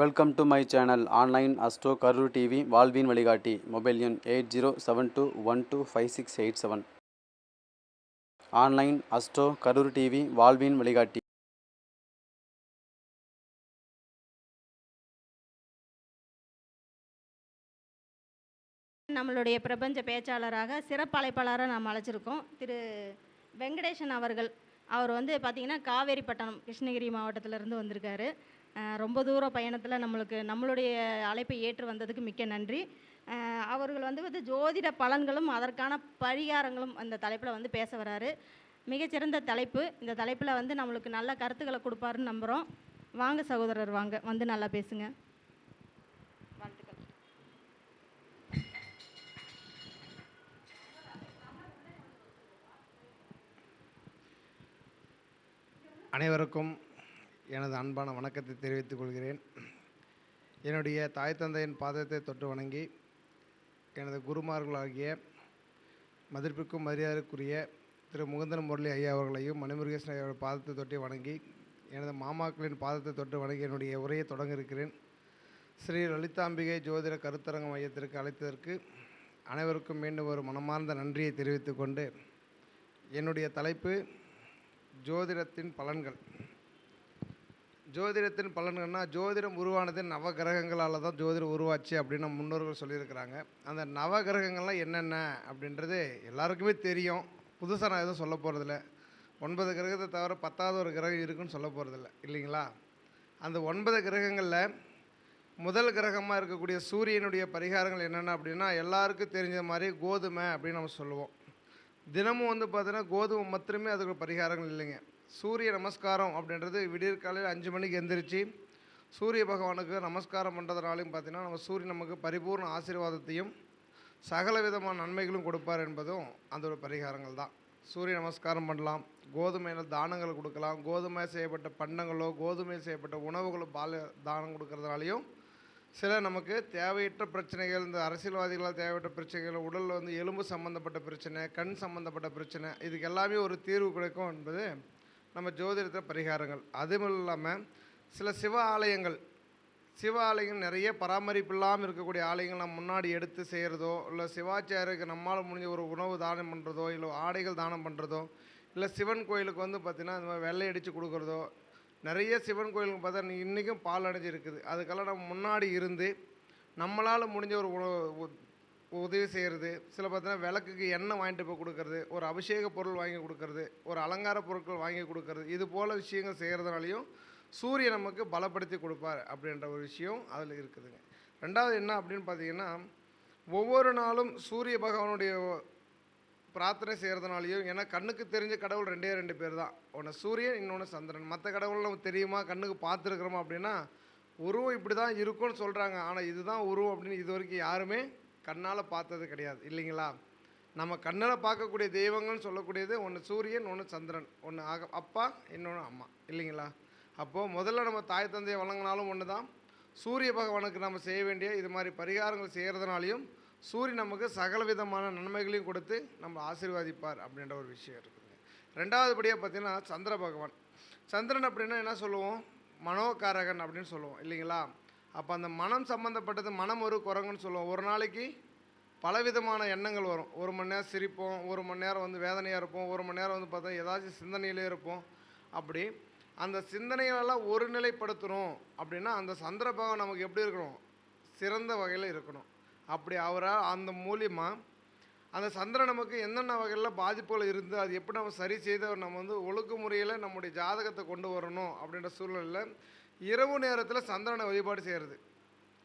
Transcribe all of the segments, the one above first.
Welcome to my channel online Astro Karur TV வாழ்வின் வழிகாட்டி mobile எண் eight zero seven two one two five six eight seven online Astro Karur TV வாழ்வின் வழிகாட்டி நம்மளுடைய பிரபஞ்ச பேச்சாளராக சிறப்பு அழைப்பாளராக நாம் அழைச்சிருக்கோம். திரு வெங்கடேசன் அவர்கள். அவர் வந்து பார்த்திங்கன்னா காவேரிப்பட்டினம் கிருஷ்ணகிரி மாவட்டத்திலேருந்து வந்திருக்காரு. ரொம்ப தூர பயணத்தில் நம்மளுக்கு நம்மளுடைய அழைப்பை ஏற்று வந்ததுக்கு மிக்க நன்றி. அவர்கள் வந்து வந்து ஜோதிட பலன்களும் அதற்கான பரிகாரங்களும் அந்த தலைப்பில் வந்து பேச வராரு. மிகச்சிறந்த தலைப்பு. இந்த தலைப்பில் வந்து நம்மளுக்கு நல்ல கருத்துக்களை கொடுப்பாருன்னு நம்புகிறோம் வாங்க சகோதரர் வாங்க. வந்து நல்லா பேசுங்க. வாழ்த்துக்கள் அனைவருக்கும் எனது அன்பான வணக்கத்தை தெரிவித்துக் கொள்கிறேன். என்னுடைய தாய் தந்தையின் பாதத்தை தொட்டு வணங்கி எனது குருமார்களாகிய மதிப்பிற்கும் மரியாதைக்குரிய திரு முகுந்தன் முரளி ஐயா அவர்களையும் மணிமுருகேசன் ஐயாவோட பாதத்தை தொட்டி வணங்கி எனது மாமாக்களின் பாதத்தை தொட்டு வணங்கி என்னுடைய உரையை தொடங்க இருக்கிறேன். ஸ்ரீ லலிதாம்பிகை ஜோதிட கருத்தரங்க மையத்திற்கு அழைத்ததற்கு அனைவருக்கும் மீண்டும் ஒரு மனமார்ந்த நன்றியை தெரிவித்துக்கொண்டு என்னுடைய தலைப்பு ஜோதிடத்தின் பலன்கள். ஜோதிடத்தின் பலன்கள்னா ஜோதிடம் உருவானது நவகிரகங்களால் தான் ஜோதிடம் உருவாச்சு அப்படின்னு நம்ம முன்னோர்கள் சொல்லியிருக்கிறாங்க. அந்த நவகிரகங்கள்லாம் என்னென்ன அப்படின்றது எல்லாருக்குமே தெரியும். புதுசாக நான் எதுவும் சொல்ல போகிறதில்ல ஒன்பது கிரகத்தை தவிர பத்தாவது ஒரு கிரகம் இருக்குன்னு சொல்ல போகிறதில்ல இல்லைங்களா? அந்த ஒன்பது கிரகங்களில் முதல் கிரகமாக இருக்கக்கூடிய சூரியனுடைய பரிகாரங்கள் என்னென்ன அப்படின்னா எல்லாருக்கும் தெரிஞ்ச மாதிரி கோதுமை அப்படின்னு நம்ம சொல்லுவோம். தினமும் வந்து பார்த்தீங்கன்னா கோதுமை மாத்திரமே அதுக்கு பரிகாரங்கள் இல்லைங்க. சூரிய நமஸ்காரம் அப்படின்றது விடியற் காலையில் அஞ்சு மணிக்கு எந்திரிச்சு சூரிய பகவானுக்கு நமஸ்காரம் பண்ணுறதுனாலையும் பார்த்தீங்கன்னா நம்ம சூரியன் நமக்கு பரிபூர்ண ஆசீர்வாதத்தையும் சகல விதமான நன்மைகளும் கொடுப்பார் என்பதும் அந்த ஒரு பரிகாரங்கள் தான். சூரிய நமஸ்காரம் பண்ணலாம். கோதுமையில் தானங்கள் கொடுக்கலாம். கோதுமை செய்யப்பட்ட பண்டங்களோ கோதுமை செய்யப்பட்ட உணவுகளோ பால தானம் கொடுக்கறதுனாலையும் சில நமக்கு தேவையற்ற பிரச்சனைகள் இந்த அரசியல்வாதிகளால் தேவையற்ற பிரச்சனைகள் உடலில் வந்து எலும்பு சம்மந்தப்பட்ட பிரச்சனை கண் சம்மந்தப்பட்ட பிரச்சனை இதுக்கு எல்லாமே ஒரு தீர்வு கிடைக்கும் என்பது நம்ம ஜோதிடத்தில் பரிகாரங்கள். அதுவும் இல்லாமல் சில சிவ ஆலயங்கள். சிவ ஆலயங்கள் நிறைய பராமரிப்பு இல்லாமல் இருக்கக்கூடிய ஆலயங்கள் நம்ம முன்னாடி எடுத்து செய்கிறதோ இல்லை சிவாச்சாரியருக்கு நம்மால் முடிஞ்ச ஒரு உணவு தானம் பண்ணுறதோ இல்லை ஆடைகள் தானம் பண்ணுறதோ இல்லை சிவன் கோயிலுக்கு வந்து பார்த்திங்கன்னா இந்த மாதிரி வெள்ளை அடித்து கொடுக்குறதோ நிறைய சிவன் கோயிலுக்கு பார்த்தா இன்றைக்கும் பால் அடைஞ்சு இருக்குது அதுக்கெல்லாம் நம்ம முன்னாடி இருந்து நம்மளால் முடிஞ்ச ஒரு உணவு உதவி செய்கிறது சில பார்த்தீங்கன்னா விளக்குக்கு எண்ணெய் வாங்கிட்டு போய் கொடுக்கறது ஒரு அபிஷேக பொருள் வாங்கி கொடுக்கறது ஒரு அலங்கார பொருட்கள் வாங்கி கொடுக்கறது இது போல் விஷயங்கள் செய்கிறதுனாலையும் சூரியன் நமக்கு பலப்படுத்தி கொடுப்பார் அப்படின்ற ஒரு விஷயம் அதில் இருக்குதுங்க. ரெண்டாவது என்ன அப்படின்னு பார்த்தீங்கன்னா ஒவ்வொரு நாளும் சூரிய பகவானுடைய பிரார்த்தனை செய்கிறதுனாலையும் ஏன்னா கண்ணுக்கு தெரிஞ்ச கடவுள் ரெண்டே ரெண்டு பேர் தான். ஒன்று சூரியன் இன்னொன்று சந்திரன். மற்ற கடவுள் நமக்கு தெரியுமா? கண்ணுக்கு பார்த்துருக்குறோமா அப்படின்னா உருவம் இப்படி தான் இருக்கும்னு சொல்கிறாங்க ஆனால் இதுதான் உருவம் அப்படின்னு இது வரைக்கும் யாருமே கண்ணால் பார்த்தது கிடையாது இல்லைங்களா? நம்ம கண்ணில் பார்க்கக்கூடிய தெய்வங்கள்னு சொல்லக்கூடியது ஒன்று சூரியன் ஒன்று சந்திரன் ஒன்று ஆக அப்பா இன்னொன்று அம்மா இல்லைங்களா? அப்போது முதல்ல நம்ம தாய் தந்தையை வழங்கினாலும் ஒன்று தான் சூரிய பகவானுக்கு நம்ம செய்ய வேண்டிய இது மாதிரி பரிகாரங்கள் செய்கிறதுனாலையும் சூரியன் நமக்கு சகல விதமான நன்மைகளையும் கொடுத்து நம்ம ஆசீர்வாதிப்பார் அப்படின்ற ஒரு விஷயம் இருக்குதுங்க ரெண்டாவதுபடியாக பார்த்தீங்கன்னா சந்திர பகவான். சந்திரன் அப்படின்னா என்ன சொல்லுவோம்? மனோகாரகன் அப்படின்னு சொல்லுவோம் இல்லைங்களா? அப்போ அந்த மனம் சம்மந்தப்பட்டது மனம் ஒரு குரங்குன்னு சொல்லுவோம். ஒரு நாளைக்கு பலவிதமான எண்ணங்கள் வரும். ஒரு மணி நேரம் சிரிப்போம் ஒரு மணி நேரம் வந்து வேதனையாக இருப்போம் ஒரு மணி நேரம் வந்து பார்த்தா ஏதாச்சும் சிந்தனையிலே இருப்போம். அப்படி அந்த சிந்தனைகளெல்லாம் ஒருநிலைப்படுத்தணும் அப்படின்னா அந்த சந்திர நமக்கு எப்படி இருக்கணும்? சிறந்த வகையில் இருக்கணும். அப்படி அவரால் அந்த மூலியமாக அந்த சந்திரன் நமக்கு என்னென்ன வகையில் பாதிப்புகள் இருந்து அது எப்படி நம்ம சரி செய்து நம்ம வந்து ஒழுக்க முறையில் நம்முடைய ஜாதகத்தை கொண்டு வரணும் அப்படின்ற சூழ்நிலையில் இரவு நேரத்தில் சந்திரனை வழிபாடு செய்கிறது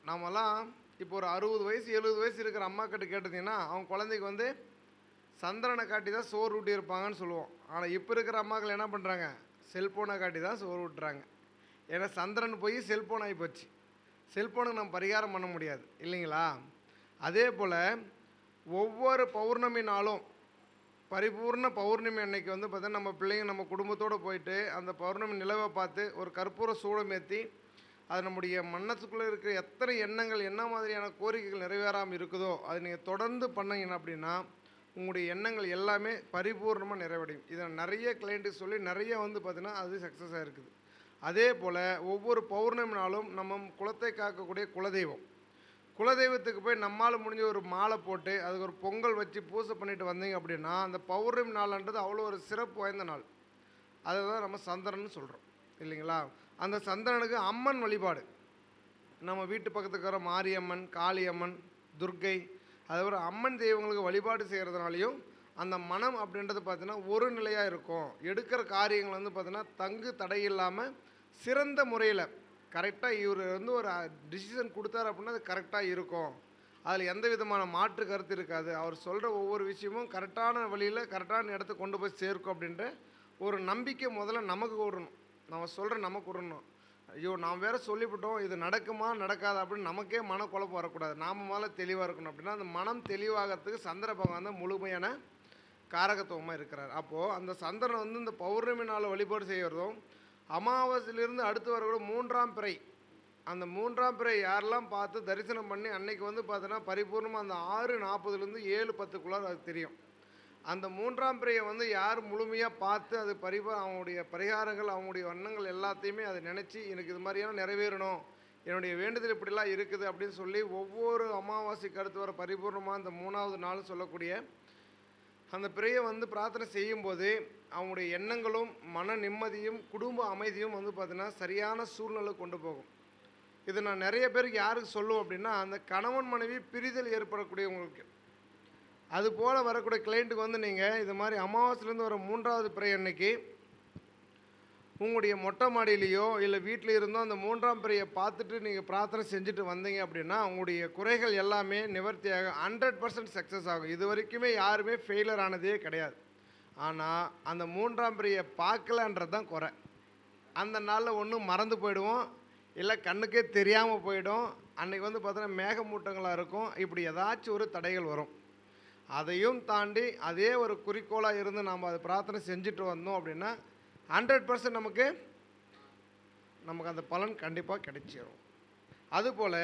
நாமெல்லாம் இப்போ ஒரு அறுபது வயசு எழுபது வயசு இருக்கிற அம்மா கிட்ட கேட்டிங்கன்னா அவங்க குழந்தைக்கு வந்து சந்திரனை காட்டி தான் சோறு ஊட்டி இருப்பாங்கன்னு சொல்லுவோம். ஆனால் இப்போ இருக்கிற அம்மாக்கள் என்ன பண்ணுறாங்க செல்ஃபோனை காட்டி தான் சோறு ஊட்டுறாங்க. ஏன்னா சந்திரன் போய் செல்ஃபோன் ஆகி போச்சு. செல்ஃபோனுக்கு நம்ம பரிகாரம் பண்ண முடியாது. இல்லைங்களா? அதே போல் ஒவ்வொரு பௌர்ணமி நாளும் பரிபூர்ண பௌர்ணமி அன்னைக்கு வந்து பார்த்தா நம்ம பிள்ளைங்க நம்ம குடும்பத்தோடு போயிட்டு அந்த பௌர்ணமி நிலவை பார்த்து ஒரு கற்பூர சூடம் ஏற்றி அது நம்முடைய மனசுக்குள்ளே இருக்கிற எத்தனை எண்ணங்கள் என்ன மாதிரியான கோரிக்கைகள் நிறைவேறாமல் இருக்குதோ அதை நீங்கள் தொடர்ந்து பண்ணீங்க அப்படின்னா உங்களுடைய எண்ணங்கள் எல்லாமே பரிபூர்ணமாக நிறைவடையும். இதை நிறைய கிளைண்ட்டு சொல்லி நிறைய வந்து பார்த்தீங்கன்னா அது சக்ஸஸாக இருக்குது. அதே போல் ஒவ்வொரு பௌர்ணமி நாளும் நம்ம குலத்தை காக்கக்கூடிய குலதெய்வம். குலதெய்வத்துக்கு போய் நம்மால் முடிஞ்ச ஒரு மாலை போட்டு அதுக்கு ஒரு பொங்கல் வச்சு பூஜை பண்ணிட்டு வந்தீங்க அப்படின்னா அந்த பௌர்ணமி நாள்ன்றது அவ்வளோ ஒரு சிறப்பு வாய்ந்த நாள். அதை தான் நம்ம சந்திரன் சொல்கிறோம் இல்லைங்களா? அந்த சந்திரனுக்கு அம்மன் வழிபாடு. நம்ம வீட்டு பக்கத்துக்கு வர மாரியம்மன் காளியம்மன் துர்க்கை அதுபோல் அம்மன் தெய்வங்களுக்கு வழிபாடு செய்கிறதுனாலையும் அந்த மனம் அப்படின்றது பார்த்தீங்கன்னா ஒரு நிலையாக இருக்கும். எடுக்கிற காரியங்கள் வந்து பார்த்தீங்கன்னா தங்கு தடை இல்லாமல் சிறந்த முறையில் கரெக்டாக இவர் வந்து ஒரு டிசிஷன் கொடுத்தாரு அப்படின்னா அது கரெக்டாக இருக்கும். அதில் எந்த விதமான மாற்று கருத்து இருக்காது. அவர் சொல்கிற ஒவ்வொரு விஷயமும் கரெக்டான வழியில் கரெக்டான இடத்துக்கு கொண்டு போய் சேர்க்கும் அப்படின்ற ஒரு நம்பிக்கை முதல்ல நமக்கு விடணும் நம்ம சொல்கிற நமக்கு விடணும் ஐயோ நாம் வேற சொல்லிவிட்டோம் இது நடக்குமா நடக்காது அப்படின்னு நமக்கே மனக்குழப்பம் வரக்கூடாது. நாம் முதல்ல தெளிவாக இருக்கணும் அப்படின்னா அந்த மனம் தெளிவாகிறதுக்கு சந்திர பகவான் தான் முழுமையான காரகத்துவமாக இருக்கிறார். அப்போது அந்த சந்திரன் வந்து இந்த பௌர்ணமி நாள் வழிபாடு செய்கிறதும் அமாவாசையிலிருந்து அடுத்து வரக்கூட மூன்றாம் பிறை. அந்த மூன்றாம் பிறை யாரெல்லாம் பார்த்து தரிசனம் பண்ணி அன்னைக்கு வந்து பார்த்தோன்னா பரிபூர்ணமாக அந்த ஆறு நாற்பதுலேருந்து ஏழு பத்துக்குள்ளார் அது தெரியும். அந்த மூன்றாம் பிறையை வந்து யார் முழுமையாக பார்த்து அது பரிபா அவங்களுடைய பரிகாரங்கள் அவங்களுடைய வண்ணங்கள் எல்லாத்தையுமே அதை நினச்சி எனக்கு இது மாதிரியான நிறைவேறணும் என்னுடைய வேண்டுதல் இப்படிலாம் இருக்குது அப்படின்னு சொல்லி ஒவ்வொரு அமாவாசைக்கு அடுத்து வர பரிபூர்ணமாக அந்த மூணாவது நாள் சொல்லக்கூடிய அந்த பிறையை வந்து பிரார்த்தனை செய்யும்போது அவங்களுடைய எண்ணங்களும் மன நிம்மதியும் குடும்ப அமைதியும் வந்து பார்த்தீங்கன்னா சரியான சூழ்நிலை கொண்டு போகும். இது நான் நிறைய பேருக்கு யாருக்கு சொல்லுவோம் அப்படின்னா அந்த கணவன் மனைவி பிரிதல் ஏற்படக்கூடியவங்களுக்கு. அது போல் வரக்கூடிய கிளைண்ட்டுக்கு வந்து நீங்கள் இது மாதிரி அமாவாசையிலேருந்து வர மூன்றாவது பிறை அன்னைக்கு உங்களுடைய மொட்டை மாடியிலையோ இல்லை வீட்டில் இருந்தோ அந்த மூன்றாம் பிறையை பார்த்துட்டு நீங்கள் பிரார்த்தனை செஞ்சுட்டு வந்தீங்க அப்படின்னா உங்களுடைய குறைகள் எல்லாமே நிவர்த்தியாக ஹண்ட்ரட் பர்சன்ட் சக்ஸஸ் ஆகும். இது வரைக்குமே யாருமே ஃபெயிலர் ஆனதே கிடையாது. ஆனால் அந்த மூன்றாம் பிறையை பார்க்கலன்றது தான் குறை. அந்த நாளில் ஒன்று மறந்து போயிடுவோம். இல்லை கண்ணுக்கே தெரியாமல் போயிடும். அன்னைக்கு வந்து பார்த்தோன்னா மேகமூட்டங்களாக இருக்கும். இப்படி ஏதாச்சும் ஒரு தடைகள் வரும். அதையும் தாண்டி அதே ஒரு குறிக்கோளாக இருந்து நாம் அதை பிரார்த்தனை செஞ்சுட்டு வந்தோம் அப்படின்னா ஹண்ட்ரட் பர்சன்ட் நமக்கு நமக்கு அந்த பலன் கண்டிப்பாக கிடைச்சிரும். அதுபோல்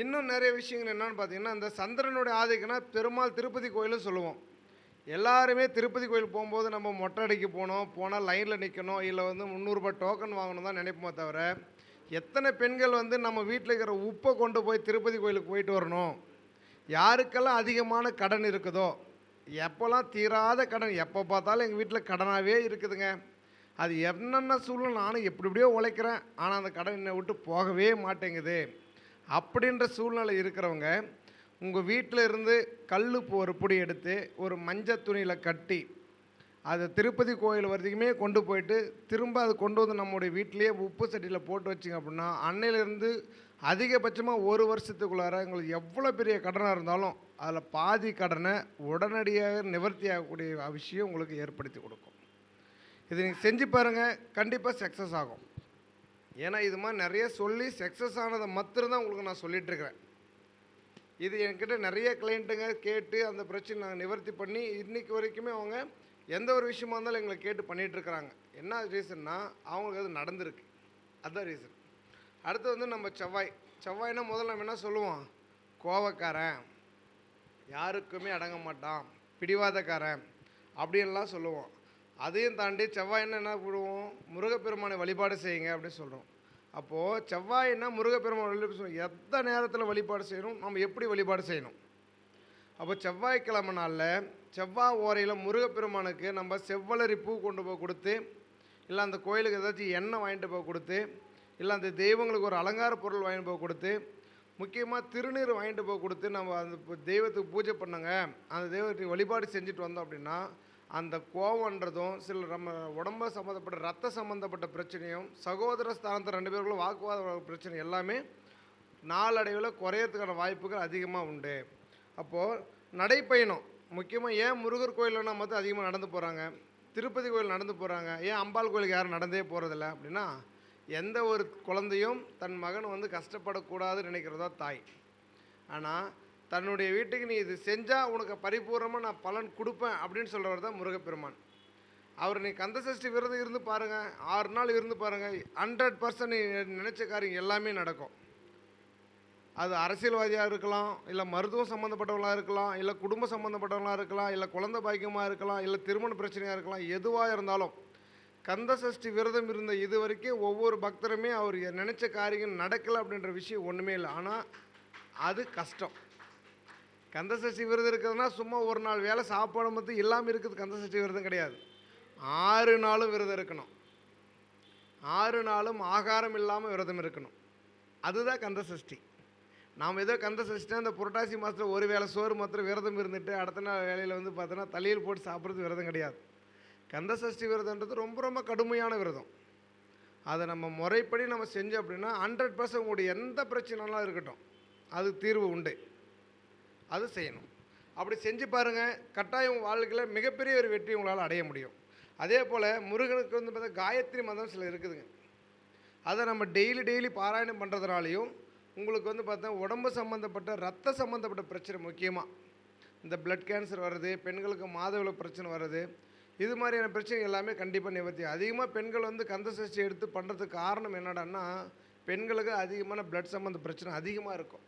இன்னும் நிறைய விஷயங்கள் என்னென்னு பார்த்தீங்கன்னா இந்த சந்திரனுடைய ஆதிக்கம்னா பெருமாள் திருப்பதி கோயிலும் சொல்லுவோம். எல்லாருமே திருப்பதி கோயில் போகும்போது நம்ம மொட்டை அடிக்க போனோம் போனால் லைனில் நிற்கணும் இல்லை வந்து முந்நூறுரூபா டோக்கன் வாங்கணும் தான் நினைப்போமே தவிர எத்தனை பெண்கள் வந்து நம்ம வீட்டில் இருக்கிற உப்பை கொண்டு போய் திருப்பதி கோயிலுக்கு போயிட்டு வரணும்? யாருக்கெல்லாம் அதிகமான கடன் இருக்குதோ எப்போல்லாம் தீராத கடன் எப்போ பார்த்தாலும் எங்கள் வீட்டில் கடனாகவே இருக்குதுங்க. அது என்னென்ன சூழ்நிலை நானும் எப்படி எப்படியோ உழைக்கிறேன் ஆனால் அந்த கடன் என்னை விட்டு போகவே மாட்டேங்குது. அப்படின்ற சூழ்நிலை இருக்கிறவங்க உங்கள் வீட்டில் இருந்து கல் ஒரு பொடி எடுத்து ஒரு மஞ்சள் துணியில் கட்டி அதை திருப்பதி கோயில் வரைக்குமே கொண்டு போயிட்டு திரும்ப அது கொண்டு வந்து நம்முடைய வீட்டிலேயே உப்பு சட்டியில் போட்டு வச்சிங்க அப்படின்னா அன்னையிலேருந்து அதிகபட்சமாக ஒரு வருஷத்துக்குள்ளார உங்களுக்கு எவ்வளோ பெரிய கடனாக இருந்தாலும் அதில் பாதி கடனை உடனடியாக நிவர்த்தி ஆகக்கூடிய விஷயம் உங்களுக்கு ஏற்படுத்தி கொடுக்கும். இது நீங்கள் செஞ்சு பாருங்கள் கண்டிப்பாக சக்ஸஸ் ஆகும். ஏன்னா இது மாதிரி நிறைய சொல்லி சக்ஸஸ் ஆனதை மாத்திரம்தான் உங்களுக்கு நான் சொல்லிகிட்ருக்கிறேன் இது என்கிட்ட நிறைய கிளைண்ட்டுங்க கேட்டு அந்த பிரச்சனை நாங்கள் நிவர்த்தி பண்ணி இன்னைக்கு வரைக்குமே அவங்க எந்த ஒரு விஷயமா இருந்தாலும் எங்களை கேட்டு பண்ணிகிட்ருக்குறாங்க என்ன ரீசன்னா அவங்களுக்கு அது நடந்திருக்கு. அதுதான் ரீசன் அடுத்து வந்து நம்ம செவ்வாய். செவ்வாய்னா முதல்ல நம்ம என்ன சொல்லுவோம்? கோவக்காரன். யாருக்குமே அடங்க மாட்டான். பிடிவாதக்காரன். அப்படின்லாம் சொல்லுவோம். அதையும் தாண்டி செவ்வாயின்னா என்ன பண்ணுவோம் முருகப்பெருமானை வழிபாடு செய்யுங்க அப்படின்னு சொல்கிறோம் அப்போது செவ்வாயின்னா முருகப்பெருமான் வழிபாடு செய்யணும் எந்த நேரத்தில் வழிபாடு செய்யணும் நம்ம எப்படி வழிபாடு செய்யணும்? அப்போ செவ்வாய்க்கிழமை நாளில் செவ்வாய் ஓரையில் முருகப்பெருமானுக்கு நம்ம செவ்வலரி பூ கொண்டு போய் கொடுத்து இல்லை அந்த கோயிலுக்கு ஏதாச்சும் எண்ணெய் வாங்கிட்டு போய் கொடுத்து இல்லை அந்த தெய்வங்களுக்கு ஒரு அலங்கார பொருள் வாங்கிட்டு போய் கொடுத்து முக்கியமாக திருநீர் வாங்கிட்டு போய் கொடுத்து நம்ம அந்த தெய்வத்துக்கு பூஜை பண்ணுங்க அந்த தெய்வத்துக்கு வழிபாடு செஞ்சுட்டு வந்தோம் அப்படின்னா அந்த கோவன்றதும் சில நம்ம உடம்ப சம்மந்தப்பட்ட ரத்த சம்மந்தப்பட்ட பிரச்சனையும் சகோதர ஸ்தானத்தை ரெண்டு பேருக்குள்ள வாக்குவாத பிரச்சனை எல்லாமே நாளடைவில் குறையறதுக்கான வாய்ப்புகள் அதிகமாக உண்டு. அப்போது நடைப்பயணம். முக்கியமாக ஏன் முருகர் கோயிலனா மட்டும் அதிகமாக நடந்து போகிறாங்க திருப்பதி கோயில் நடந்து போகிறாங்க ஏன் அம்பாள் கோயிலுக்கு யாரும் நடந்தே போகிறதில்ல அப்படின்னா எந்த ஒரு குழந்தையும் தன் மகன் வந்து கஷ்டப்படக்கூடாதுன்னு நினைக்கிறதா தாய். ஆனால் தன்னுடைய வீட்டுக்கு நீ இது செஞ்சால் உனக்கு பரிபூர்ணமாக நான் பலன் கொடுப்பேன் அப்படின்னு சொல்கிறவர் தான் முருகப்பெருமான். அவர் நீ கந்தசஷ்டி விரதம் இருந்து பாருங்கள் ஆறு நாள் இருந்து பாருங்கள் ஹண்ட்ரட் பர்சன்ட் நீ நினச்ச காரியம் எல்லாமே நடக்கும். அது அரசியல்வாதியாக இருக்கலாம் இல்லை மருத்துவம் சம்மந்தப்பட்டவங்களாக இருக்கலாம் இல்லை குடும்ப சம்மந்தப்பட்டவங்களாக இருக்கலாம் இல்லை குழந்தை பாக்கியமாக இருக்கலாம் இல்லை திருமண பிரச்சனையாக இருக்கலாம் எதுவாக இருந்தாலும் கந்த சஷ்டி விரதம் இருந்த இது வரைக்கும் ஒவ்வொரு பக்தருமே அவர் நினச்ச காரியம் நடக்கலை அப்படின்ற விஷயம் ஒன்றுமே இல்லை. ஆனால் அது கஷ்டம். கந்த சஷ்டி விரதம் இருக்கிறதுனா சும்மா ஒரு நாள் வேலை சாப்பாடு மட்டும் இல்லாமல் இருக்குது கந்த சஷ்டி விரதம் கிடையாது. ஆறு நாளும் விரதம் இருக்கணும். ஆறு நாளும் ஆகாரம் இல்லாமல் விரதம் இருக்கணும். அதுதான் கந்த சஷ்டி. நாம் ஏதோ கந்த சஷ்டினா அந்த புரட்டாசி மாதத்தில் ஒரு வேளை சோறு மாத்திரம் விரதம் இருந்துட்டு அடுத்த நாள் வேலையில் வந்து பார்த்தோன்னா தலையில் போட்டு சாப்பிட்றது விரதம் கிடையாது. கந்த சஷ்டி விரதம்ன்றது ரொம்ப ரொம்ப கடுமையான விரதம். அதை நம்ம முறைப்படி நம்ம செஞ்சோம் அப்படின்னா ஹண்ட்ரட் பர்சன்ட் உங்களுடைய எந்த பிரச்சனைலாம் இருக்கட்டும். அது தீர்வு உண்டு. அது செய்யணும். அப்படி செஞ்சு பாருங்கள் கட்டாயம் வாழ்க்கையில் மிகப்பெரிய ஒரு வெற்றி உங்களால் அடைய முடியும். அதே போல் முருகனுக்கு வந்து பார்த்தா காயத்ரி மதம் சில இருக்குதுங்க. அதை நம்ம டெய்லி டெய்லி பாராயணம் பண்ணுறதுனாலையும் உங்களுக்கு வந்து பார்த்தா உடம்பு சம்மந்தப்பட்ட ரத்த சம்மந்தப்பட்ட பிரச்சனை முக்கியமாக இந்த பிளட் கேன்சர் வர்றது பெண்களுக்கு மாதவில பிரச்சனை வர்றது இது மாதிரியான பிரச்சனை எல்லாமே கண்டிப்பாக நிவர்த்தி. அதிகமாக பெண்கள் வந்து கந்த சஷ்டி எடுத்து பண்ணுறதுக்கு காரணம் என்னடான்னா பெண்களுக்கு அதிகமான பிளட் சம்மந்த பிரச்சனை அதிகமாக இருக்கும்.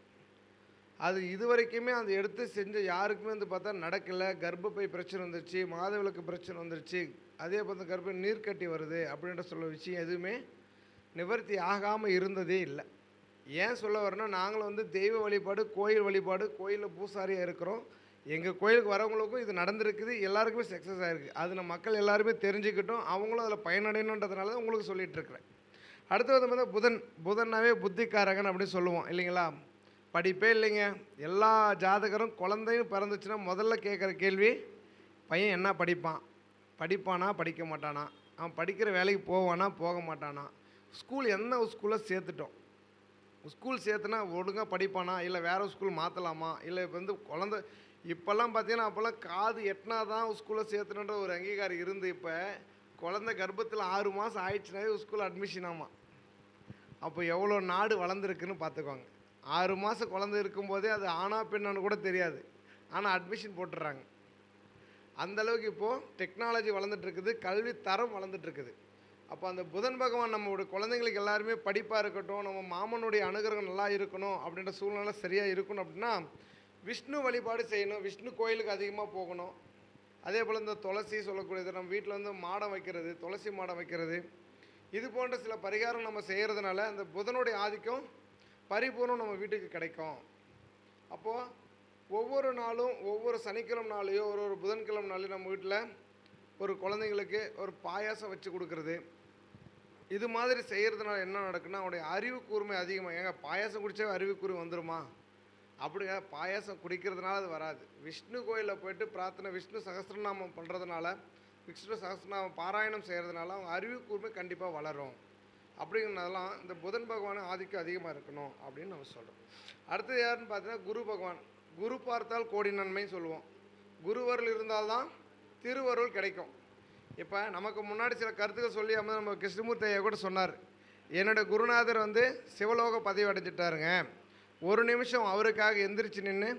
அது இது வரைக்குமே அந்த எடுத்து செஞ்ச யாருக்குமே வந்து பார்த்தா நடக்கலை. கர்ப்பப்பை பிரச்சனை வந்துருச்சு மாதவிளக்கு பிரச்சனை வந்துருச்சு. அதே பார்த்து கர்ப்ப கட்டி வருது அப்படின்ற சொல்ல விஷயம் எதுவுமே நிவர்த்தி ஆகாமல் இருந்ததே இல்லை. ஏன் சொல்ல வரேன்னா நாங்களும் வந்து தெய்வ வழிபாடு கோயில் வழிபாடு கோயிலில் பூசாரியாக இருக்கிறோம். எங்கள் கோயிலுக்கு வரவங்களுக்கும் இது நடந்திருக்குது எல்லாருக்குமே சக்ஸஸ் ஆகிருக்கு அது நம்ம மக்கள் எல்லாருமே தெரிஞ்சுக்கிட்டோம் அவங்களும் அதில் பயனடையணுன்றதுனால தான் உங்களுக்கு சொல்லிகிட்ருக்குறேன் இருக்கிறேன். அடுத்து வந்து பார்த்தா புதன் புதன்னாவே புத்திக்காரகன் அப்படின்னு சொல்லுவோம் இல்லைங்களா? படிப்பே இல்லைங்க. எல்லா ஜாதகரும் குழந்தையும் பிறந்துச்சுன்னா முதல்ல கேட்குற கேள்வி பையன் என்ன படிப்பான்? படிப்பானா படிக்க மாட்டானா? அவன் படிக்கிற வேலைக்கு போவானா போக மாட்டானா? ஸ்கூல் என்ன ஸ்கூலில் சேர்த்துட்டோம்? ஸ்கூல் சேர்த்துனா ஒழுங்காக படிப்பானா? இல்லை வேறு ஸ்கூல் மாற்றலாமா இல்லை இப்போ வந்து குழந்த இப்போல்லாம் பார்த்தீங்கன்னா அப்போல்லாம் காது எட்டினா தான் ஸ்கூலில் சேர்த்துணுன்ற ஒரு அங்கீகாரம் இருந்து இப்போ குழந்த கர்ப்பத்தில் ஆறு மாதம் ஆயிடுச்சுனாவே ஸ்கூல் அட்மிஷன் ஆமாம் அப்போ எவ்வளோ நாடு வளர்ந்துருக்குன்னு பார்த்துக்கோங்க ஆறு மாதம் குழந்தை இருக்கும்போதே அது ஆனா பெண்ணான்னு கூட தெரியாது. ஆனால் அட்மிஷன் போட்டுடுறாங்க அந்தளவுக்கு இப்போது டெக்னாலஜி வளர்ந்துட்டுருக்குது கல்வி தரம் வளர்ந்துட்டுருக்குது அப்போ அந்த புதன் பகவான் நம்மளுடைய குழந்தைங்களுக்கு எல்லாருமே படிப்பாக இருக்கட்டும் நம்ம மாமனுடைய அனுகிரகம் நல்லா இருக்கணும் அப்படின்ற சூழ்நிலை சரியாக இருக்கணும் அப்படின்னா விஷ்ணு வழிபாடு செய்யணும். விஷ்ணு கோயிலுக்கு அதிகமாக போகணும். அதே போல் இந்த துளசி சொல்லக்கூடியது நம்ம வீட்டில் வந்து மாடம் வைக்கிறது துளசி மாடம் வைக்கிறது. இது போன்ற சில பரிகாரம் நம்ம செய்கிறதுனால அந்த புதனுடைய ஆதிக்கம் பரிபூர்ணம் நம்ம வீட்டுக்கு கிடைக்கும். அப்போது ஒவ்வொரு நாளும் ஒவ்வொரு சனிக்கிழமை நாளையோ ஒரு ஒரு புதன்கிழமை நாளையும் நம்ம வீட்டில் ஒரு குழந்தைங்களுக்கு ஒரு பாயாசம் வச்சு கொடுக்குறது. இது மாதிரி செய்கிறதுனால என்ன நடக்குன்னா அவனுடைய அறிவு கூர்மை அதிகமாக ஏங்க பாயாசம் குடித்தா அறிவு கூர்மை வந்துடுமா அப்படிங்க பாயாசம் குடிக்கிறதுனால அது வராது. விஷ்ணு கோயிலில் போயிட்டு பிரார்த்தனை விஷ்ணு சகசிரநாமம் பண்ணுறதுனால விஷ்ணு சகசிரநாமம் பாராயணம் செய்கிறதுனால அவங்க அறிவு கூர்மை கண்டிப்பாக வளரும். அப்படிங்கிறதெல்லாம் இந்த புதன் பகவான் ஆதிக்கம் அதிகமாக இருக்கணும் அப்படின்னு நம்ம சொல்கிறோம் அடுத்தது யாருன்னு பார்த்தீங்கன்னா குரு பகவான். குரு பார்த்தால் கோடி நன்மைன்னு சொல்லுவோம். குருவருள் இருந்தால்தான் திருவருள் கிடைக்கும். இப்போ நமக்கு முன்னாடி சில கருத்துக்கள் சொல்லி அம்மா நம்ம கிருஷ்ணமூர்த்தி ஐயா கூட சொன்னார். என்னோடய குருநாதர் வந்து சிவலோக பதவி அடைஞ்சிட்டாருங்க. ஒரு நிமிஷம் அவருக்காக எந்திரிச்சு நின்று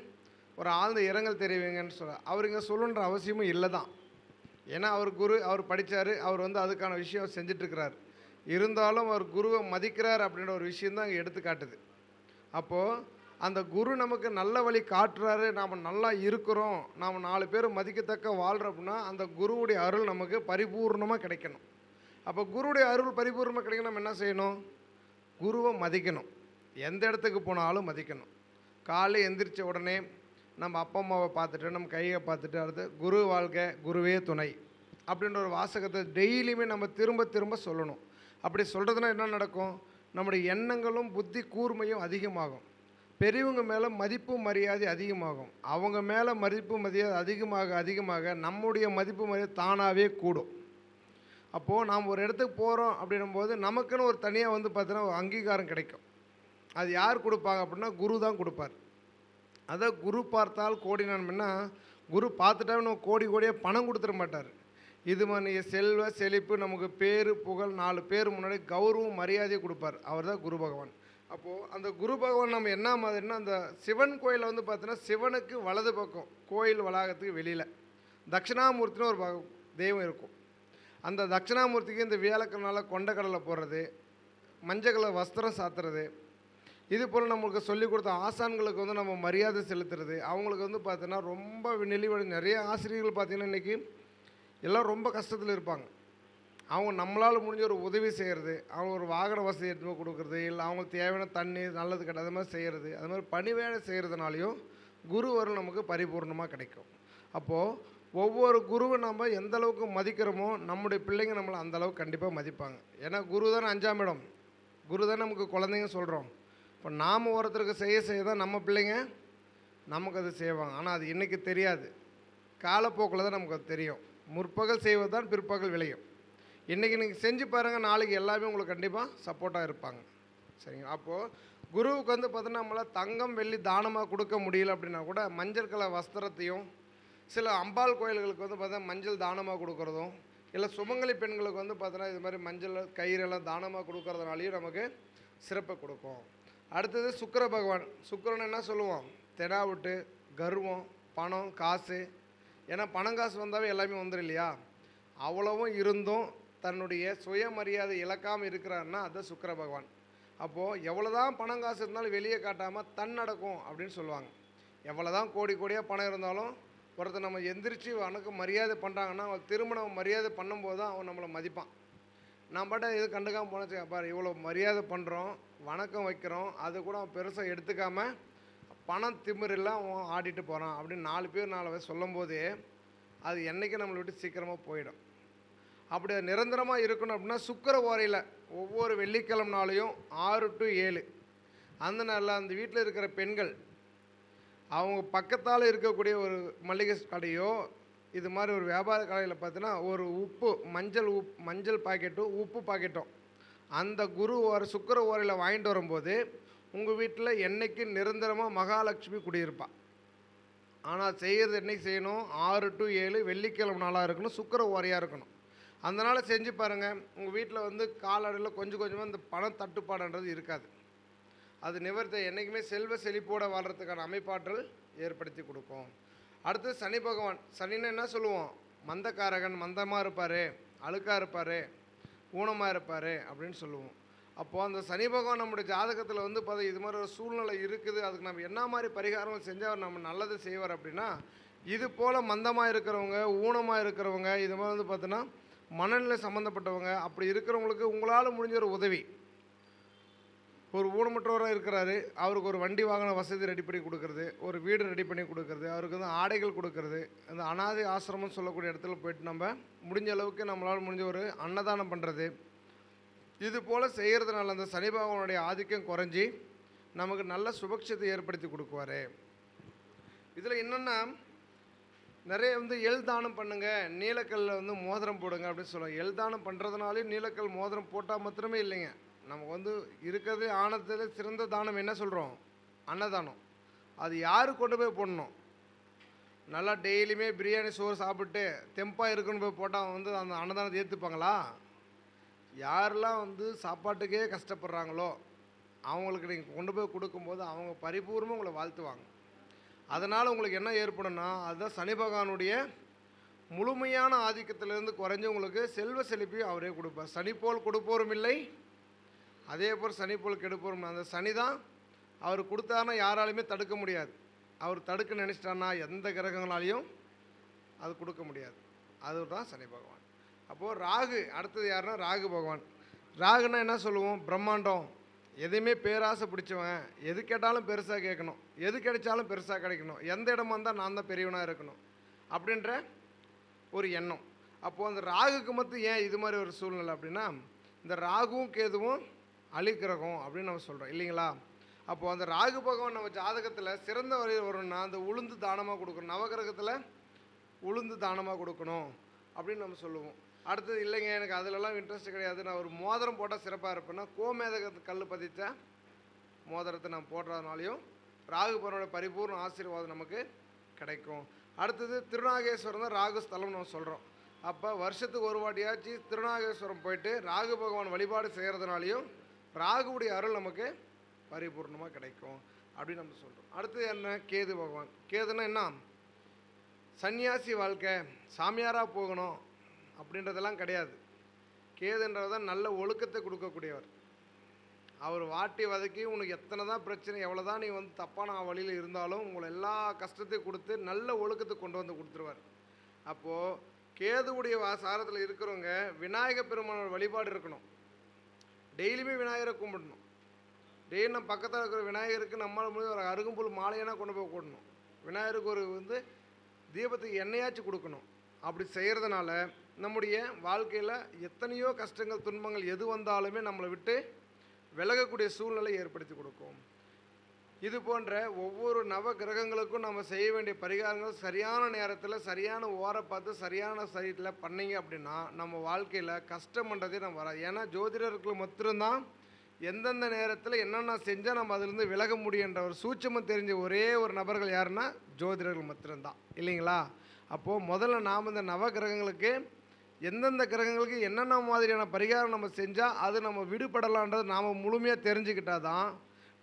ஒரு ஆழ்ந்த இரங்கல் தெரிவிங்கன்னு சொல்ல அவர் இங்கே சொல்லுன்ற அவசியமும் இல்லை தான் ஏன்னா அவர் குரு அவர் படித்தார் அவர் வந்து அதுக்கான விஷயம் செஞ்சிட்ருக்கிறார் இருந்தாலும் அவர் குருவை மதிக்கிறார் அப்படின்ற ஒரு விஷயம் தான் அங்கே எடுத்து காட்டுது. அப்போது அந்த குரு நமக்கு நல்ல வழி காட்டுறாரு நாம் நல்லா இருக்கிறோம் நாம் நாலு பேர் மதிக்கத்தக்க வாழ்கிறோம் அப்படின்னா அந்த குருவுடைய அருள் நமக்கு பரிபூர்ணமாக கிடைக்கணும். அப்போ குருவுடைய அருள் பரிபூர்ணமாக கிடைக்க நம்ம என்ன செய்யணும்? குருவை மதிக்கணும். எந்த இடத்துக்கு போனாலும் மதிக்கணும். காலை எந்திரிச்ச உடனே நம்ம அப்பா அம்மாவை பார்த்துட்டு நம்ம கையை பார்த்துட்டு அடுத்து குரு வாழ்க குருவே துணை அப்படின்ற ஒரு வாசகத்தை டெய்லியுமே நம்ம திரும்ப திரும்ப சொல்லணும். அப்படி சொல்கிறதுனா என்ன நடக்கும்? நம்முடைய எண்ணங்களும் புத்தி கூர்மையும் அதிகமாகும். பெரியவங்க மேலே மதிப்பு மரியாதை அதிகமாகும். அவங்க மேலே மதிப்பு மரியாதை அதிகமாக அதிகமாக நம்முடைய மதிப்பு மரியாதை தானாகவே கூடும். அப்போது நாம் ஒரு இடத்துக்கு போகிறோம் அப்படின்னும்போது நமக்குன்னு ஒரு தனியாக வந்து பார்த்தீங்கன்னா ஒரு அங்கீகாரம் கிடைக்கும். அது யார் கொடுப்பாங்க அப்படின்னா குரு தான் கொடுப்பார். அதை குரு பார்த்தால் கோடி நன்மைன்னா குரு பார்த்துட்டா நம்ம கோடி கோடியாக பணம் கொடுத்துட மாட்டார். இது மாதிரி செல்வ செழிப்பு நமக்கு பேர் புகழ் நாலு பேர் முன்னாடி கௌரவம் மரியாதையை கொடுப்பார். அவர் தான் குரு பகவான். அப்போது அந்த குரு பகவான் நம்ம என்ன மாதிரின்னா அந்த சிவன் கோயிலில் வந்து பார்த்தீங்கன்னா சிவனுக்கு வலது பக்கம் கோயில் வளாகத்துக்கு வெளியில் தட்சிணாமூர்த்தின்னு ஒரு பக- தெய்வம் இருக்கும். அந்த தட்சிணாமூர்த்திக்கு இந்த வியாழக்கிழனால கொண்டக்கடலை போடுறது மஞ்சள் கலர் வஸ்திரம் சாத்துறது இது போல் நம்மளுக்கு சொல்லிக் கொடுத்த ஆசான்களுக்கு வந்து நம்ம மரியாதை செலுத்துறது அவங்களுக்கு வந்து பார்த்தீங்கன்னா ரொம்ப நெளிவடை நிறைய ஆசிரியர்கள் பார்த்தீங்கன்னா இன்றைக்கி எல்லாம் ரொம்ப கஷ்டத்தில் இருப்பாங்க. அவங்க நம்மளால் முடிஞ்ச ஒரு உதவி செய்கிறது அவங்க ஒரு வாகன வசதி எடுத்து போய் கொடுக்குறது இல்லை அவங்களுக்கு தேவையான தண்ணி நல்லது கெட்ட அது மாதிரி செய்கிறது அது மாதிரி பணி வேலை செய்கிறதுனாலையும் குரு வரும் நமக்கு பரிபூர்ணமாக கிடைக்கும். அப்போது ஒவ்வொரு குருவை நம்ம எந்த அளவுக்கு மதிக்கிறோமோ நம்முடைய பிள்ளைங்க நம்மளை அந்த அளவுக்கு கண்டிப்பாக மதிப்பாங்க. ஏன்னா குரு தானே அஞ்சாம் இடம். குரு தானே நமக்கு குழந்தைங்க சொல்கிறோம் இப்போ நாம் ஒருத்தருக்கு செய்ய செய்ய தான் நம்ம பிள்ளைங்க நமக்கு அது செய்வாங்க. ஆனால் அது இன்றைக்கி தெரியாது. காலப்போக்கில் தான் நமக்கு அது தெரியும். முற்பகல் செய்வது தான் பிற்பகல் விளையும். இன்றைக்கி நீங்கள் செஞ்சு பாருங்கள் நாளைக்கு எல்லாமே உங்களுக்கு கண்டிப்பாக சப்போர்ட்டாக இருப்பாங்க. சரிங்களா? அப்போது குருவுக்கு வந்து பார்த்தீங்கன்னா நம்மளால் தங்கம் வெள்ளி தானமாக கொடுக்க முடியல அப்படின்னா கூட மஞ்சள் கலர் வஸ்திரத்தையும் சில அம்பாள் கோயில்களுக்கு வந்து பார்த்தா மஞ்சள் தானமாக கொடுக்குறதும் இல்லை சுமங்கலி பெண்களுக்கு வந்து பார்த்தோன்னா இது மாதிரி மஞ்சள் கயிறெல்லாம் தானமாக கொடுக்கறதுனாலையும் நமக்கு சிறப்பை கொடுக்கும். அடுத்தது சுக்கர பகவான். சுக்கரன் என்ன சொல்லுவோம் தெனாவுட்டு கர்வம் பணம் காசு ஏன்னா பணம் காசு வந்தாவே எல்லாமே வந்துடும் இல்லையா அவ்வளவும் இருந்தும் தன்னுடைய சுயமரியாதை இழக்காமல் இருக்கிறாருன்னா அது சுக்கர பகவான். அப்போது எவ்வளோதான் பணம் காசு இருந்தாலும் வெளியே காட்டாமல் தன் நடக்கும் அப்படின்னு சொல்லுவாங்க. எவ்வளோதான் கோடி கோடியாக பணம் இருந்தாலும் ஒருத்தர் நம்ம எந்திரிச்சு அவனுக்கு மரியாதை பண்ணுறாங்கன்னா அவன் திருமணம் மரியாதை பண்ணும்போது தான் அவன் நம்மளை மதிப்பான். நான் பாட்டை இது கண்டுக்காம போனச்சு பாரு இவ்வளோ மரியாதை பண்ணுறோம் வணக்கம் வைக்கிறோம் அது கூட அவன் பெருசாக எடுத்துக்காமல் பணம் திமிரெல்லாம் ஆடிட்டு போகிறான் அப்படின்னு நாலு பேர் நாலு பேர் சொல்லும்போதே அது என்றைக்கும் நம்மளை விட்டு சீக்கிரமாக போயிடும். அப்படி அது நிரந்தரமாக இருக்கணும் அப்படின்னா சுக்கர ஓரையில் ஒவ்வொரு வெள்ளிக்கிழமை நாளையும் ஆறு டு ஏழு. அந்த நாளில் அந்த வீட்டில் இருக்கிற பெண்கள் அவங்க பக்கத்தால் இருக்கக்கூடிய ஒரு மளிகை கடையோ இது மாதிரி ஒரு வியாபார கடையில் பார்த்தீங்கன்னா ஒரு உப்பு மஞ்சள் உப் மஞ்சள் பாக்கெட்டும் உப்பு பாக்கெட்டும் அந்த குரு ஓர சுக்கர ஓரையில் வாங்கிட்டு வரும்போது உங்கள் வீட்டில் என்னைக்கு நிரந்தரமாக மகாலட்சுமி குடியிருப்பா? ஆனால் செய்கிறது என்னைக்கு செய்யணும்? ஆறு டு ஏழு வெள்ளிக்கிழமை நாளாக இருக்கணும் சுக்கர ஓரையாக இருக்கணும். அந்த செஞ்சு பாருங்கள் உங்கள் வீட்டில் வந்து காலடையில் கொஞ்சம் கொஞ்சமாக இந்த பண தட்டுப்பாடுன்றது இருக்காது. அது நிவர்த்தி என்றைக்குமே செல்வ செழிப்போட வாழ்கிறதுக்கான அமைப்பாற்றல் ஏற்படுத்தி கொடுக்கும். அடுத்து சனி பகவான். சனின்னு என்ன சொல்லுவோம்? மந்தக்காரகன் மந்தமாக இருப்பார் அழுக்காக இருப்பார் ஊனமாக இருப்பார் அப்படின்னு சொல்லுவோம். அப்போது அந்த சனி பகவான் நம்முடைய ஜாதகத்தில் வந்து பார்த்தா இது மாதிரி ஒரு சூழ்நிலை இருக்குது. அதுக்கு நம்ம என்ன மாதிரி பரிகாரம் செஞ்சால் அவர் நம்ம நல்லது செய்வார் அப்படின்னா இது போல் மந்தமாக இருக்கிறவங்க ஊனமாக இருக்கிறவங்க இது மாதிரி வந்து பார்த்தோன்னா மனநிலை சம்மந்தப்பட்டவங்க அப்படி இருக்கிறவங்களுக்கு உங்களால் முடிஞ்ச ஒரு உதவி. ஒரு ஊனமுற்றவராக இருக்கிறாரு அவருக்கு ஒரு வண்டி வாகன வசதி ரெடி பண்ணி கொடுக்குறது ஒரு வீடு ரெடி பண்ணி கொடுக்குறது அவருக்கு வந்து ஆடைகள் கொடுக்கறது அந்த அனாதை ஆசிரமம் சொல்லக்கூடிய இடத்துல போயிட்டு நம்ம முடிஞ்ச அளவுக்கு நம்மளால் முடிஞ்ச ஒரு அன்னதானம் பண்ணுறது இது போல் செய்கிறதுனால அந்த சனி பகவானுடைய ஆதிக்கம் குறைஞ்சி நமக்கு நல்ல சுபக்ஷத்தை ஏற்படுத்தி கொடுக்குவாரு. இதில் என்னென்னா நிறைய வந்து எள் தானம் பண்ணுங்கள் நீலக்கல்லில் வந்து மோதிரம் போடுங்க அப்படின்னு சொல்லுவாங்க. எள் தானம் பண்ணுறதுனாலே நீலக்கல் மோதிரம் போட்டால் மாத்திரமே இல்லைங்க. நமக்கு வந்து இருக்கிறது ஆனத்தில் சிறந்த தானம் என்ன சொல்கிறோம் அன்னதானம். அது யார் கொண்டு போய் போடணும்? நல்லா டெய்லியுமே பிரியாணி சோறு சாப்பிட்டு தெம்பாக இருக்குன்னு போய் போட்டால் வந்து அந்த அன்னதானத்தை ஏற்றுப்பாங்களா யாரெல்லாம் வந்து சாப்பாட்டுக்கே கஷ்டப்படுறாங்களோ அவங்களுக்கு நீங்கள் கொண்டு போய் கொடுக்கும்போது அவங்க பரிபூர்ணமாக உங்களை வாழ்த்துவாங்க. அதனால் உங்களுக்கு என்ன ஏற்படும்னா அதுதான் சனி பகவானுடைய முழுமையான ஆதிக்கத்திலேருந்து குறைஞ்சு உங்களுக்கு செல்வ செழிப்பையும் அவரே கொடுப்பார். சனி போல் கொடுப்போரும் இல்லை அதே போல் சனி போல் கெடுப்போரும். அந்த சனி தான் அவர் கொடுத்தாருன்னா யாராலையுமே தடுக்க முடியாது. அவர் தடுக்க நினச்சிட்டாருன்னா எந்த கிரகங்களாலையும் அது கொடுக்க முடியாது. அதுதான் சனி பகவான். அப்போது ராகு அடுத்தது யாருன்னா ராகு பகவான். ராகுனா என்ன சொல்லுவோம்? பிரம்மாண்டம். எதையுமே பேராசை பிடிச்சவன். எது கேட்டாலும் பெருசாக கேட்கணும். எது கிடைச்சாலும் பெருசாக கிடைக்கணும். எந்த இடமா இருந்தால் நான் தான் பெரியவனாக இருக்கணும். அப்படின்ற ஒரு எண்ணம். அப்போது அந்த ராகுக்கு மட்டும் ஏன் இது மாதிரி ஒரு சூழ்நிலை அப்படின்னா இந்த ராகுவும் கேதுவும் அழிக்கிறகம் அப்படின்னு நம்ம சொல்கிறோம் இல்லைங்களா? அப்போது அந்த ராகு பகவான் நம்ம ஜாதகத்தில் சிறந்த வரையில் வரும்னா அந்த உளுந்து தானமாக கொடுக்கணும். நவகிரகத்தில் உளுந்து தானமாக கொடுக்கணும் அப்படின்னு நம்ம சொல்லுவோம். அடுத்தது இல்லைங்க எனக்கு அதிலெல்லாம் இன்ட்ரெஸ்ட் கிடையாது. நான் ஒரு மோதிரம் போட்டால் சிறப்பாக இருப்பேன்னா கோமேதகத்து கல் பதித்த மோதிரத்தை நான் போடுறதுனாலையும் ராகு பகவானோட பரிபூர்ண ஆசீர்வாதம் நமக்கு கிடைக்கும். அடுத்தது திருநாகேஸ்வரம் தான் ராகு ஸ்தலம்னு நம்ம சொல்கிறோம் அப்போ வருஷத்துக்கு ஒரு வாட்டியாச்சு திருநாகேஸ்வரம் போயிட்டு ராகு பகவான் வழிபாடு செய்கிறதுனாலையும் ராகுவுடைய அருள் நமக்கு பரிபூர்ணமாக கிடைக்கும் அப்படின்னு நம்ம சொல்கிறோம் அடுத்தது என்ன? கேது பகவான். கேதுன்னா என்ன? சன்னியாசி வாழ்க்கை. சாமியாராக போகணும். அப்படின்றதெல்லாம் கிடையாது. கேதுன்றவர் தான் நல்ல ஒழுக்கத்தை கொடுக்கக்கூடியவர். அவர் வாட்டி வதக்கி உனக்கு எத்தனை தான் பிரச்சனை எவ்வளோ தான் நீ வந்து தப்பான வழியில் இருந்தாலும் உங்களை எல்லா கஷ்டத்தையும் கொடுத்து நல்ல ஒழுக்கத்தை கொண்டு வந்து கொடுத்துருவார். அப்போது கேதுவுடைய வா சாரத்தில் இருக்கிறவங்க விநாயகர் பெருமானோட வழிபாடு இருக்கணும். டெய்லியுமே விநாயகரை கும்பிடணும். டெய்லி நம்ம பக்கத்தில் இருக்கிற விநாயகருக்கு நம்மளால் முடிஞ்ச ஒரு அருகம்புல் மாலையெல்லாம் கொண்டு போய் கூடணும் விநாயகருக்கு ஒரு வந்து தீபத்துக்கு எண்ணெயாச்சும் கொடுக்கணும். அப்படி செய்கிறதுனால நம்முடைய வாழ்க்கையில் எத்தனையோ கஷ்டங்கள் துன்பங்கள் எது வந்தாலுமே நம்மளை விட்டு விலகக்கூடிய சூழ்நிலை ஏற்படுத்தி கொடுக்கும். இது போன்ற ஒவ்வொரு நவ கிரகங்களுக்கும் நம்ம செய்ய வேண்டிய பரிகாரங்கள் சரியான நேரத்தில் சரியான ஓரை பார்த்து சரியான சைட்டில் பண்ணிங்க அப்படின்னா நம்ம வாழ்க்கையில் கஷ்டம்ன்றதே நம்ம வராது. ஏன்னா ஜோதிடர்கள் மட்டும்தான் எந்தெந்த நேரத்தில் என்னென்ன செஞ்சால் நம்ம அதிலிருந்து விலக முடியுன்ற ஒரு சூட்சமம் தெரிஞ்ச ஒரே ஒரு நபர்கள் யாருன்னா ஜோதிடர்கள் மட்டும்தான் இல்லைங்களா? அப்போது முதல்ல நாம் இந்த நவ கிரகங்களுக்கு எந்தெந்த கிரகங்களுக்கு என்னென்ன மாதிரியான பரிகாரம் நம்ம செஞ்சால் அது நம்ம விடுபடலான்றது நாம் முழுமையாக தெரிஞ்சுக்கிட்டால் தான்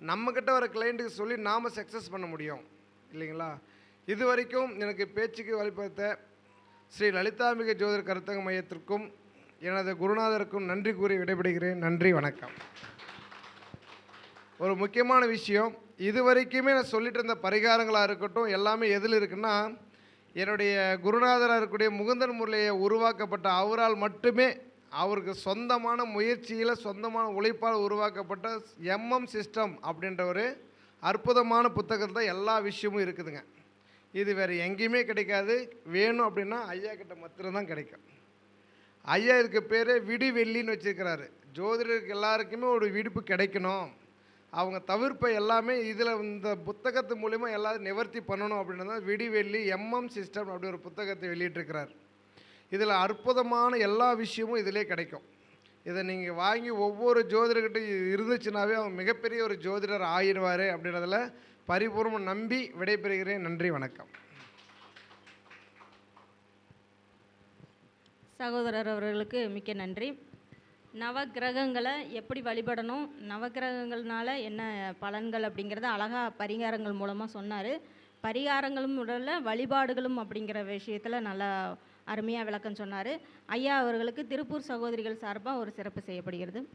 நம்மக்கிட்ட வர கிளைண்ட்டுக்கு சொல்லி நாம் சக்ஸஸ் பண்ண முடியும். இல்லைங்களா? இது வரைக்கும் எனக்கு பேச்சுக்கு வழிபடுத்த ஸ்ரீ லலிதாம்பிகை ஜோதிட கருத்தக மையத்திற்கும் எனது குருநாதருக்கும் நன்றி கூறி விடைபெறுகிறேன். நன்றி வணக்கம். ஒரு முக்கியமான விஷயம் இது வரைக்குமே நான் சொல்லிட்டு இருந்த பரிகாரங்களாக இருக்கட்டும் எல்லாமே எதில் இருக்குன்னா என்னுடைய குருநாதராக இருக்கக்கூடிய முகுந்தன் முரளியை உருவாக்கப்பட்ட அவரால் மட்டுமே அவருக்கு சொந்தமான முயற்சியில் சொந்தமான உழைப்பால் உருவாக்கப்பட்ட எம்எம் சிஸ்டம் அப்படின்ற ஒரு அற்புதமான புத்தகத்தில் எல்லா விஷயமும் இருக்குதுங்க. இது வேறு எங்கேயுமே கிடைக்காது. வேணும் அப்படின்னா ஐயா கிட்ட மாத்திரம்தான் கிடைக்கும். ஐயா இதுக்கு பேரே விடி வெள்ளின்னு வச்சுருக்கிறாரு. ஜோதிடருக்கு எல்லாருக்குமே ஒரு விடுப்பு கிடைக்கணும். அவங்க தவிர்ப்பை எல்லாமே இதில் இந்த புத்தகத்து மூலிமா எல்லாரும் நிவர்த்தி பண்ணணும் அப்படின்னா விடிவெள்ளி எம்எம் சிஸ்டம் அப்படி ஒரு புத்தகத்தை வெளியிட்டிருக்கிறார். இதில் அற்புதமான எல்லா விஷயமும் இதிலே கிடைக்கும். இதை நீங்கள் வாங்கி ஒவ்வொரு ஜோதிடர்கிட்ட இருந்துச்சுனாவே அவன் மிகப்பெரிய ஒரு ஜோதிடர் ஆயிடுவார் அப்படின்றதில் பரிபூர்ணம் நம்பி விடைபெறுகிறேன். நன்றி வணக்கம். சகோதரர் அவர்களுக்கு மிக்க நன்றி. நவக்கிரகங்களை எப்படி வழிபடணும்? நவக்கிரகங்கள்னால என்ன பலன்கள் அப்படிங்கிறத அழகாக பரிகாரங்கள் மூலமாக சொன்னார். பரிகாரங்களும் உடல வழிபாடுகளும் அப்படிங்கிற விஷயத்தில் நல்லா அருமையாக விளக்கம் சொன்னார். ஐயா அவர்களுக்கு திருப்பூர் சகோதரிகள் சார்பாக ஒரு சிறப்பு செய்யப்படுகிறது.